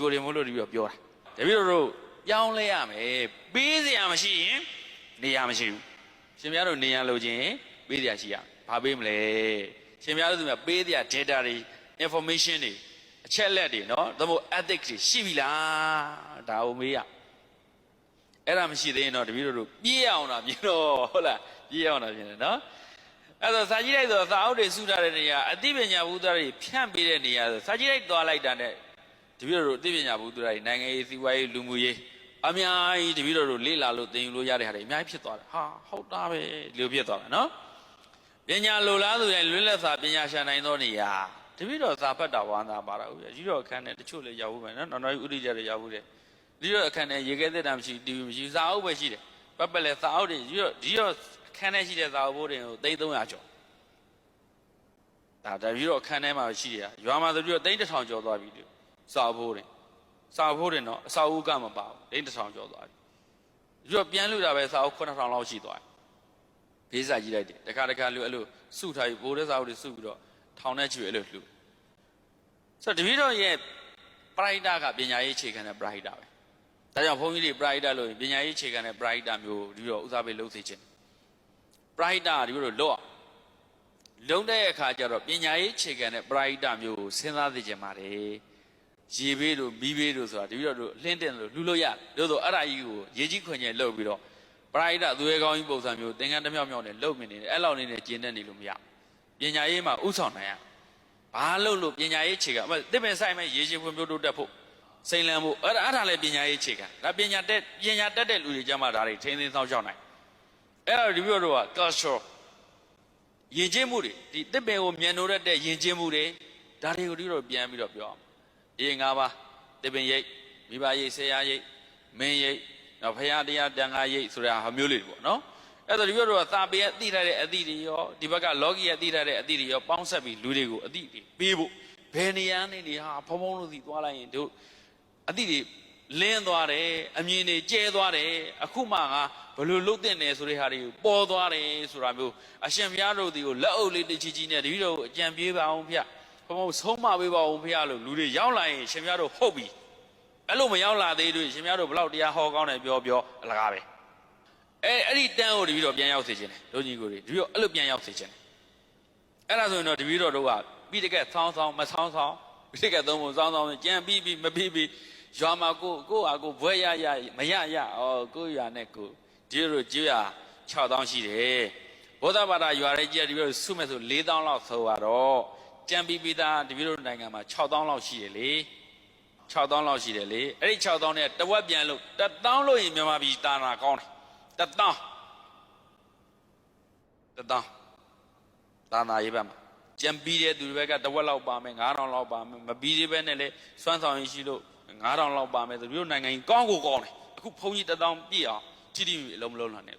ကိုတွေမို့လို့တပည့်တော်ပြောတာတပည့်တော်တို့ပြောင်းလဲရမယ်ပေးစရာမရှိရင်နေရာမရှိဘူးရှင်များတို့နေရာလိုချင်ပေးစရာရှိရဘာပေးမလဲရှင်များတို့ဆိုမြပေးစရာ data တွေ information တွေအချက်လက်တွေနော်သို့မဟုတ် ethics တွေရှိပြီလားဒါကိုမေးရအဲ့ဒါမရှိသေးရင်တော့တပည့်တော်တို့ပြေးအောင်တာပြင်တော့ဟုတ်လားပြေးအောင်တာပြင်တယ်နော်အဲ့တော့စာကြည့်လိုက်ဆိုစာအုပ်တွေစုထားတဲ့နေရာအသိပညာဘုဒ္ဓတွေဖြန့်ပေးတဲ့နေရာဆိုစာကြည့်လိုက်သွားလိုက်တာနဲ့ တပည့်တော်တို့အသိပညာဘုဒ္ဓတွေနိုင်ငံရေးစီးပွားရေးလူမှုရေးအများကြီးတပည့်တော်တို့လေ့လာလို့သင်ယူလို့ရတဲ့ဟာတွေအများကြီးဖြစ်သွားတယ်ဟာဟုတ်တာပဲဒီလိုဖြစ်သွားတာနော်ပညာလိုလားဆိုရင်လွတ်လပ်စွာပညာရှာနိုင်သောနေရာတပည့်တော်စာဖတ်တာဝါသာပါတာဦးကြီးတော်အခန်းနဲ့တချို့လည်းရောက်ဘူးမယ်နော်နောက်နောက်ဥဒိကြလည်းရောက်ဘူးတယ်ဒီတော့အခန်းနဲ့ရေခဲသက်တာမရှိတီဗီမရှိစာအုပ်ပဲရှိတယ်ပတ်ပတ်လဲစာအုပ်တွေဒီတော့ဒီတော့အခန်းထဲရှိတဲ့စာအုပ်ဘိုးတွေကိုသိန်း300ကျော်ဒါတပည့်တော်အခန်းထဲမှာရှိတယ်ရွာမှာဆိုပြီးတော့သိန်း1000ကျော်သွားပြီဒီ စာအုပ်ဘိုးတွေစာအုပ်ဘိုးတွေတော့အစာအုပ်ကမပါဘူးသိန်း1000ကျော်သွားပြီဒီတော့ပြန်လူတာပဲစာအုပ်9000လောက်ရှိသွားတယ်ဘေးစာကြည့်လိုက်တယ်တခါတခါလူအဲ့လိုစုထားပြီးဘိုးတဲ့စာအုပ်တွေစုပြီးတော့ထောင်ထဲချွေအဲ့လိုလှူဆိုတော့တပည့်တော်ရဲ့ပရိုက်တာကပညာရေးအခြေခံတဲ့ပရိုက်တာပဲဒါကြောင့်ဘုန်းကြီးတွေပရိုက်တာလို့ရင်ပညာရေးအခြေခံတဲ့ပရိုက်တာမျိုးဒီလိုဥစားပေးလုပ်စေခြင်းပရိုက်တာဒီလိုလော့လုံးတဲ့အခါကျတော့ပညာရေးအခြေခံတဲ့ပရိုက်တာမျိုးကိုစဉ်းစားသိခြင်းပါတယ် ရေဘေးတို့မီးဘေးတို့ဆိုတာတပည့်တော်တို့လှင်းတင်လို့လှူလို့ရတယ်တို့ဆိုအဲ့ဒါကြီးကိုရေကြီးခွင်ကျဲလှုပ်ပြီးတော့ပရိုက်တာသူရဲကောင်းကြီးပုံစံမျိုးသင်္ကန်းတစ်မြောက်မြောက်နဲ့လှုပ်မြင်နေတယ်အဲ့လောက်နေနဲ့ကျင်းတတ်နေလို့မရဘူးပညာရေးမှာဥဆောင်နိုင်ရဘာလို့လို့ပညာရေးအခြေခံအမတစ်ပင်ဆိုင်မဲ့ရေရှည်ဖွံ့ဖြိုးတိုးတက်ဖို့စိန်လန်းဖို့အဲ့ဒါအဲ့ဒါလည်းပညာရေးအခြေခံဒါပညာတက်ပညာတက်တဲ့လူတွေကြမှာဒါတွေထိန်းသိမ်းဆောင်ရှောက်နိုင်အဲ့ဒါဒီပြောတော့က culture ယဉ်ကျေးမှုတွေဒီတစ်ပင်ကိုမြန်နိုးရတဲ့ယဉ်ကျေးမှုတွေဒါတွေကိုဒီတော့ပြန်ပြီးတော့ပြောအောင် အေးငါးပါးတစ်ပင်ရိတ်မိဘရိတ်ဆရာရိတ်မင်းရိတ်နောက်ဖရာတရားတန်ခါရိတ်ဆိုတာဟာမျိုးလေးတွေပေါ့နော်အဲ့တော့ဒီပြောတော့သာပေရဲ့အတိထားတဲ့အသည့်တွေရောဒီဘက်ကလောကီရဲ့အတိထားတဲ့အသည့်တွေရောပေါင်းဆက်ပြီးလူတွေကိုအသည့်တွေပေးဖို့ဘယ်နေရာနေနေဟာဖုံဖုံလို့စီသွားလိုက်ရင်တို့အသည့်တွေလင်းသွားတယ်အမြင်တွေကျဲသွားတယ်အခုမှငါဘယ်လိုလုပ်တဲ့နေဆိုတဲ့ဟာတွေကိုပေါ်သွားတယ်ဆိုတာမျိုးအရှင်ဘုရားတို့ဒီကိုလက်အုပ်လေးတစ်ချီချီနဲ့တပည့်တော်ကိုအကြံပေးပါအောင်ဖေ ဘုံဘုံဆုံးမပေးပါအောင်ဖေလို့လူတွေရောက်လာရင်ရှင်ဘုရားတို့ဟုတ်ပြီအဲ့လိုမရောက်လာသေးလို့ရှင်ဘုရားတို့ဘလောက်တရားဟောကောင်းတယ်ပြောပြောအလကားပဲအဲအဲ့ဒီတန်းကိုတပည့်တော်ပြန်ရောက်စေခြင်းတယ်လူကြီးကိုတွေတပည့်တော်အဲ့လိုပြန်ရောက်စေခြင်းတယ်အဲ့ဒါဆိုရင်တော့တပည့်တော်တို့ကပြီးတကက်ဆောင်းဆောင်းမဆောင်းဆောင်းပြီးတကက်သုံးဖို့ဆောင်းဆောင်းကြံပြီးပြီးမပြီးပြီးရွာမှာကိုကိုဟာကိုဘွဲရရမရရဩကိုရွာနဲ့ကိုဒီလိုကျွရ6000ရှိတယ်ဘုဒ္ဓဘာသာရွာရဲကြီးတပည့်တော်ဆုမဲ့ဆို4000လောက်ဆိုတော့ ကြံပြီးပြီးသားတပည့်တော်နိုင်ငံမှာ6000လောက်ရှိတယ်လေ6000လောက်ရှိတယ်လေအဲ့ဒီ6000နဲ့တဝက်ပြန်လို့1000လို့ရင်မြန်မာပြည်တာနာကောင်းတယ်1000 1000တာနာရေးဘက်မှာကြံပြီးတဲ့သူတွေဘက်ကတဝက်လောက်ပါမယ်9000လောက်ပါမယ်မပြီးသေးပဲနဲ့လေစွမ်းဆောင်ရည်ရှိလို့9000လောက်ပါမယ်သူတို့နိုင်ငံကြီးကောင်းကိုကောင်းတယ်အခုဘုန်းကြီး1000ပြည့်အောင်ထိတိအလုံးမလုံးလာနဲ့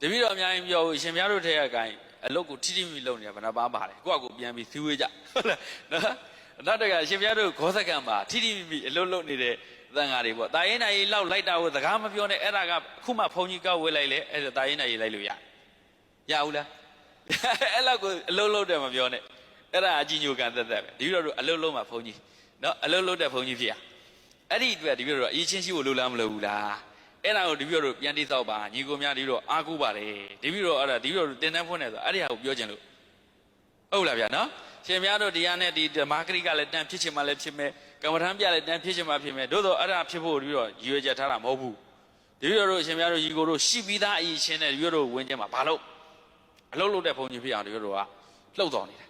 တပည့်တော်အများကြီးပြောဘူးရှင်များတို့ထဲကကိုင်း အလုတ်ကိုထိတိမိလုံးနေတာဘယ်နှပါပါတယ်ကိုယ့်အကိုပြန်ပြီးသီးဝေးကြဟုတ်လားနော်နောက်တကရှင်များတို့ဂောသကံမှာထိတိမိမိအလုတ်လုတ်နေတဲ့သံဃာတွေပေါ့တာရင်နိုင်လောက်လိုက်တာကိုစကားမပြောနဲ့အဲ့ဒါကအခုမှဘုန်းကြီးကောက်ဝေးလိုက်လေအဲ့ဒါတာရင်နိုင်လိုက်လို့ရရဘူးလားအဲ့လောက်ကိုအလုတ်လုတ်တယ်မပြောနဲ့အဲ့ဒါအကြီးညိုကန်သက်သက်ပဲဒီလိုတို့အလုတ်လုံးမှာဘုန်းကြီးနော်အလုတ်လုတ်တဲ့ဘုန်းကြီးဖြစ်ရအဲ့ဒီအတွက်ဒီလိုတို့အရေးချင်းရှိဖို့လိုလားမလိုဘူးလား အဲ့ဒါကိုဒီလိုတို့ပြန်တိသောက်ပါညီကိုများဒီလိုအားကိုးပါတယ်ဒီလိုတော့အဲ့ဒါဒီလိုတို့တင်တန်းဖွင့်နေဆိုအဲ့ဒီဟာကိုပြောချင်လို့ဟုတ်လားဗျာနော်ရှင်များတို့တရားနဲ့ဒီဓမ္မဂရိကလည်းတန်ဖြစ်ချင်မှလည်းဖြစ်မယ်ကမ္မထမ်းပြလည်းတန်ဖြစ်ချင်မှဖြစ်မယ်သို့တော့အဲ့ဒါဖြစ်ဖို့ပြီးတော့ရည်ရွယ်ချက်ထားတာမဟုတ်ဘူးဒီလိုတို့ရှင်များတို့ညီကိုတို့ရှိပြီးသားအရေးချင်းနဲ့ဒီလိုတို့ဝင်ခြင်းမှာဘာလို့အလုံးလုံးတဲ့ဘုံကြီးဖြစ်အောင်ဒီလိုတို့ကလှုပ်တော်နေတာ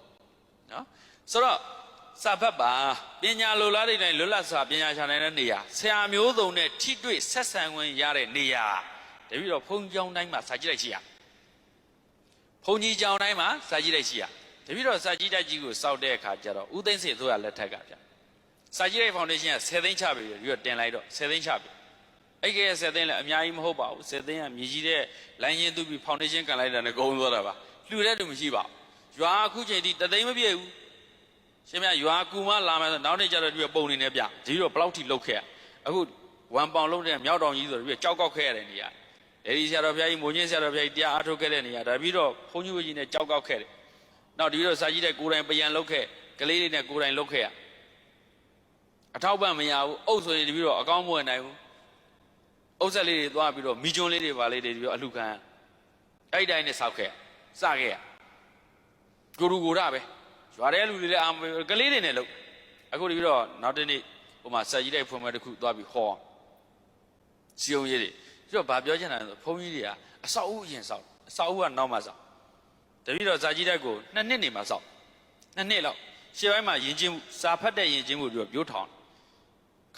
နော်ဆိုတော့ စာဖတ်ပါပညာလိုလားတဲ့တိုင်းလွတ်လပ်စွာပညာရှာနိုင်တဲ့နေရာဆရာမျိုးစုံနဲ့ထိတွေ့ဆက်ဆံခွင့်ရတဲ့နေရာတပည့်တော်ဘုံကျောင်းတိုင်းမှာစာကြည့်လိုက်ရှိရဘုံကြီးကျောင်းတိုင်းမှာစာကြည့်လိုက်ရှိရတပည့်တော်စာကြည့်တိုက်ကြီးကိုစောက်တဲ့အခါကျတော့ဦးသိန်းစေဆိုရလက်ထက်ကဗျစာကြည့်တိုက်ဖောင်ဒေးရှင်းက10သိန်းချပြီပြီးတော့တင်လိုက်တော့10သိန်းချပြီအဲ့ကဲ10သိန်းလည်းအများကြီးမဟုတ်ပါဘူး10သိန်းကမြည်ကြီးတဲ့လိုင်းရင်သူပြီးဖောင်ဒေးရှင်းကန်လိုက်တာနဲ့ဂုံသွားတာပါလှူတဲ့သူမရှိပါဘူးရွာအခုချိန်ထိတသိန်းမပြည့်ဘူး ရှင်မရွာကူမလာမယ်ဆိုနောက်နေ့ကျတော့ဒီပုံနေနေပြဒီတော့ဘလောက်ထိလောက်ခဲ့ရအခုဝမ်ပေါင်လုံးတဲ့မြောက်တောင်ကြီးဆိုတော့ဒီကြောက်ကောက်ခဲ့ရတဲ့နေရာဒေဒီဆရာတော်ဘုရားကြီးမိုးချင်းဆရာတော်ဘုရားကြီးတရားအားထုတ်ခဲ့တဲ့နေရာဒါပြီးတော့ဘုန်းကြီးဝကြီးနဲ့ကြောက်ကောက်ခဲ့တယ်နောက်ဒီတော့စာကြီးတဲ့ကိုယ်တိုင်ပယံလောက်ခဲ့ကလေးတွေနဲ့ကိုယ်တိုင်လောက်ခဲ့ရအထောက်ပံ့မရဘူးအုပ်ဆိုရင်တပြီးတော့အကောင်းမဝင်နိုင်ဘူးအုပ်ဆက်လေးတွေသွားပြီးတော့မိကျွန်းလေးတွေပါလေးတွေပြီးတော့အလှခံအဲ့ဒီတိုင်းနဲ့စောက်ခဲ့စခဲ့ရကိုရူကိုရပဲ ရွာတဲ့လူတွေလည်းအာမကလေးတွေနဲ့လို့အခုတပြီးတော့နောက်တစ်နေ့ဟိုမှာဆက်ကြီးတဲ့ဖွင့်ပွဲတစ်ခုသွားပြီးဟောစီယုံရေးတွေပြီးတော့ဗာပြောချင်တာဆိုဘုန်းကြီးတွေကအဆောက်အဦအရင်ဆောက်အဆောက်အဦကနောက်မှဆောက်တပြီးတော့ဇာကြီးတဲ့ကိုနှစ်နှစ်နေမှဆောက်နှစ်နှစ်လောက်ရှေ့ပိုင်းမှာယဉ်ကျေးမှုစာဖတ်တဲ့ယဉ်ကျေးမှုတွေပြောထောင်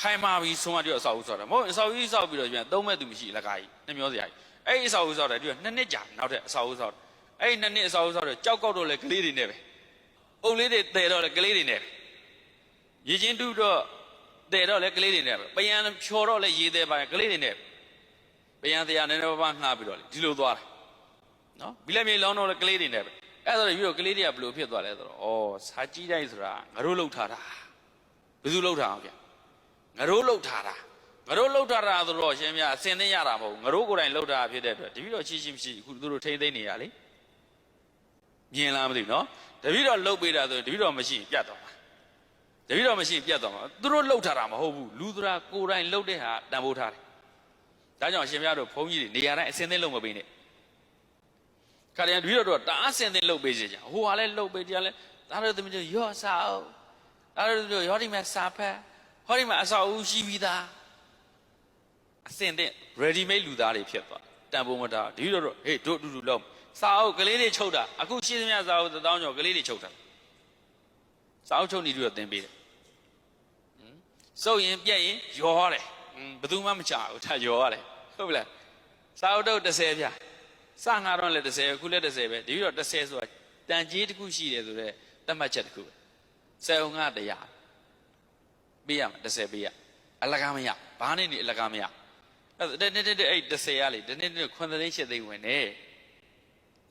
ခိုင်မာပြီးဆုံးမတည်းအဆောက်အဦဆောက်တယ်မဟုတ်အဆောက်အဦဆောက်ပြီးတော့ပြန်သုံးမဲ့သူမရှိလကားကြီးနှမျောစရာကြီးအဲ့ဒီအဆောက်အဦဆောက်တယ်ဒီကနှစ်နှစ်ကြာနောက်ထပ်အဆောက်အဦဆောက်တယ်အဲ့ဒီနှစ်နှစ်အဆောက်အဦဆောက်တယ်ကြောက်ကောက်တော့လေကလေးတွေနဲ့ပဲ အုပ်လေးတွေတဲတော့လေကလေးတွေနဲ့ပဲရေချင်းတူတော့တဲတော့လေကလေးတွေနဲ့ပဲပယံဖြော်တော့လေရေသေးပါကလေးတွေနဲ့ပယံတရားနည်းနည်းပါးပါးငှားပြီးတော့လေဒီလိုသွားတယ်နော်ဘီလက်မြေလောင်းတော့လေကလေးတွေနဲ့ပဲအဲ့ဒါဆိုပြီးတော့ကလေးတွေကဘယ်လိုဖြစ်သွားလဲဆိုတော့ဩစာကြီးတိုင်းဆိုတာငါတို့လှုပ်ထားတာဘယ်သူလှုပ်ထားအောင်ဗျငါတို့လှုပ်ထားတာငါတို့လှုပ်ထားတာဆိုတော့ရှင်မြအစင်သိရတာမဟုတ်ဘူးငါတို့ကိုယ်တိုင်လှုပ်ထားတာဖြစ်တဲ့အတွက်တပည့်တော်ရှိရှိမရှိအခုသူတို့ထိမ့်သိမ့်နေရလေ မြင်လားမသိဘူးနော်တပည့်တော်လှုပ်ပေးတာဆိုရင်တပည့်တော်မရှိရင်ပြတ်သွားမှာတပည့်တော်မရှိရင်ပြတ်သွားမှာသူတို့လှုပ်ထားတာမဟုတ်ဘူးလူသရာကိုယ်တိုင်လှုပ်တဲ့ဟာတန်ဖိုးထားတယ်ဒါကြောင့်ရှင်မြတို့ဘုန်းကြီးတွေနေရာတိုင်းအစင်သိမ့်လှုပ်မပေးနဲ့ခါတည်းတပည့်တော်တို့ကတအားအစင်သိမ့်လှုပ်ပေးစေချင်ဟိုဟာလည်းလှုပ်ပေးတရားလည်းဒါတို့သမီးတို့ရော့စာအောင်ဒါတို့ရော့ဒီမဲ့စာဖက်ဟောဒီမှာအဆောက်အဦရှိပြီးသားအစင်တဲ့ ready made လူသားတွေဖြစ်သွားတန်ဖိုးမထားဒီလိုတော့ဟေးတို့တူတူလုံး စာအုပ်ကလေးတွေချုပ်တာအခုရှိသမျှစာအုပ်တစ်တောင်းကျော်ကလေးတွေချုပ်တာစာအုပ်ချုပ်နေပြီးတော့သင်ပေးတယ်ဟမ်စုပ်ရင်ပြက်ရင်ယောတယ်ဟမ်ဘယ်သူမှမချဘူးဒါယောရတယ်ဟုတ်ပြီလားစာအုပ်တော့30ပြစငါတော့လည်း30အခုလည်း30ပဲဒီပြီးတော့30ဆိုတာတန်ကြီးတစ်ခုရှိတယ်ဆိုတော့တတ်မှတ်ချက်တစ်ခုပဲဆယ်ုံငါတရားပေးရမှာ30ပေးရအလကားမရဘာနဲ့နေအလကားမရအဲ့ဒါတဲ့တဲ့တဲ့အဲ့30ရလေဒီနေ့နေ့9သိန်း8သိန်းဝင်နေဘယ်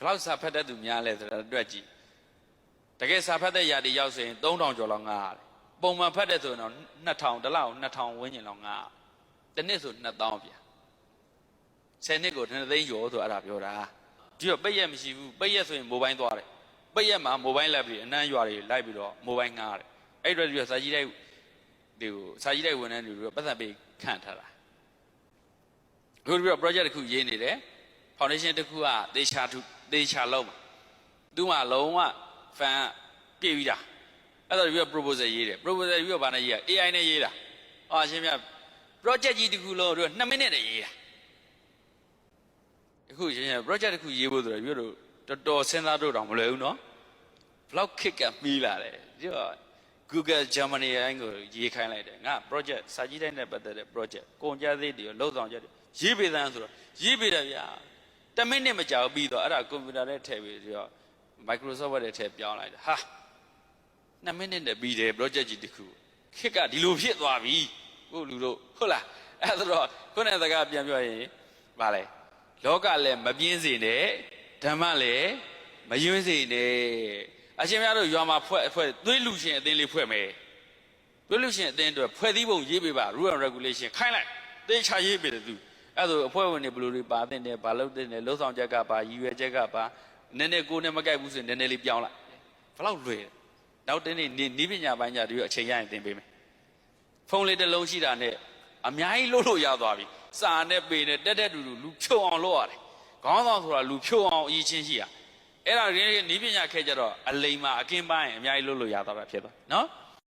လောက်စာဖတ်တတ်သူများလဲဆိုတာတွေ့ကြည့်တကယ်စာဖတ်တဲ့ຢာတွေရောက်ဆိုရင်3000ကျော်လောက်ငားရတယ်ပုံမှန်ဖတ်တဲ့ဆိုရင်တော့2000တစ်လောက်2000ဝန်းကျင်လောက်ငားတနေ့ဆို2000ပြ10နှစ်ကို2သိန်းကျော်ဆိုအဲ့ဒါပြောတာဒီတော့ပိတ်ရက်မရှိဘူးပိတ်ရက်ဆိုရင်မိုဘိုင်းသွားတယ်ပိတ်ရက်မှာမိုဘိုင်းလက်ပြီးအနှမ်းရွာတွေလိုက်ပြီးတော့မိုဘိုင်းငားတယ်အဲ့ဒီတော့ဒီကစာကြီးတိုက်ဒီကိုစာကြီးတိုက်ဝန်ထမ်းတွေတို့ပတ်သက်ပေးခန့်ထားတာအခုပြီးတော့ project တစ်ခုရေးနေတယ် foundation တစ်ခုကသေချာထု သေချာလုံးမှာသူ့မှာလုံးဝ fan ပြည့်ပြီးတာအဲ့တော့ပြီးတော့ proposal ရေးတယ် proposal ပြီးတော့ဗာနဲ့ရေးရ AI နဲ့ရေးတာဟာအရှင်းပြ project ကြီးတစ်ခုလုံးတို့2မိနစ်နဲ့ရေးတာအခုရှင်းရှင်း project တစ်ခုရေးဖို့ဆိုတော့ပြီးတော့တော်တော်စဉ်းစားတော့တောင်မလွယ်ဘူးနော်ဘလောက်ခက်ကမီးလာတယ်ဒီတော့ Google Germany အတိုင်းကိုရေးခိုင်းလိုက်တယ်ငါ project စာကြည့်တိုင်းနဲ့ပတ်သက်တဲ့ project ကုန်ကြသေးတယ်လှုပ်ဆောင်ချက်တွေရေးပေးတယ်ဆိုတော့ရေးပေးတယ်ဗျာ တစ်မိနစ်မကြာဘူးပြီးတော့အဲ့ဒါကွန်ပျူတာထဲထည့်ပြီးတော့ Microsoft Word ထဲထည့်ပြောင်းလိုက်တယ်ဟာနှစ်မိနစ်နဲ့ပြီးတယ် project ကြီးတစ်ခုခက်ကဒီလိုဖြစ်သွားပြီဟုတ်လူတို့ဟုတ်လားအဲ့ဒါတော့ခုနကစကားပြန်ပြောရင်ဗာလဲလောကလည်းမပြင်းစေနဲ့ဓမ္မလည်းမယွင်းစေနဲ့အရှင်များတို့ရွာမှာဖွဲ့ဖွဲ့သွေးလူရှင်အသင်းလေးဖွဲ့မယ်သွေးလူရှင်အသင်းအတွက်ဖွဲ့သီးပုံရေးပေးပါ rule and regulation ခိုင်းလိုက်တေချာရေးပေးတယ်သူ အဲ့ဒါအဖွဲ့ဝင်တွေဘယ်လိုတွေပါတဲ့တယ်ဘာလုပ်တဲ့တယ်လှုပ်ဆောင်ချက်ကပါရည်ရွယ်ချက်ကပါနည်းနည်းကိုယ်နဲ့မကိုက်ဘူးဆိုရင်နည်းနည်းလေးပြောင်းလိုက်ဘယ်လောက်လွယ်လဲနောက်တင်းနေနီးပညာပိုင်းကြတူအချိန်ရရင်သင်ပေးမယ်ဖုန်းလေးတစ်လုံးရှိတာနဲ့အများကြီးလို့လို့ရသွားပြီစာနဲ့ပေနဲ့တက်တက်တူတူလူဖြုံအောင်လုပ်ရတယ်ခေါင်းဆောင်ဆိုတာလူဖြုံအောင်အရေးချင်းရှိရအဲ့ဒါဒီနီးပညာခဲကြတော့အလိမ်မှာအကင်းပိုင်းအများကြီးလို့လို့ရသွားတာဖြစ်သွားနော်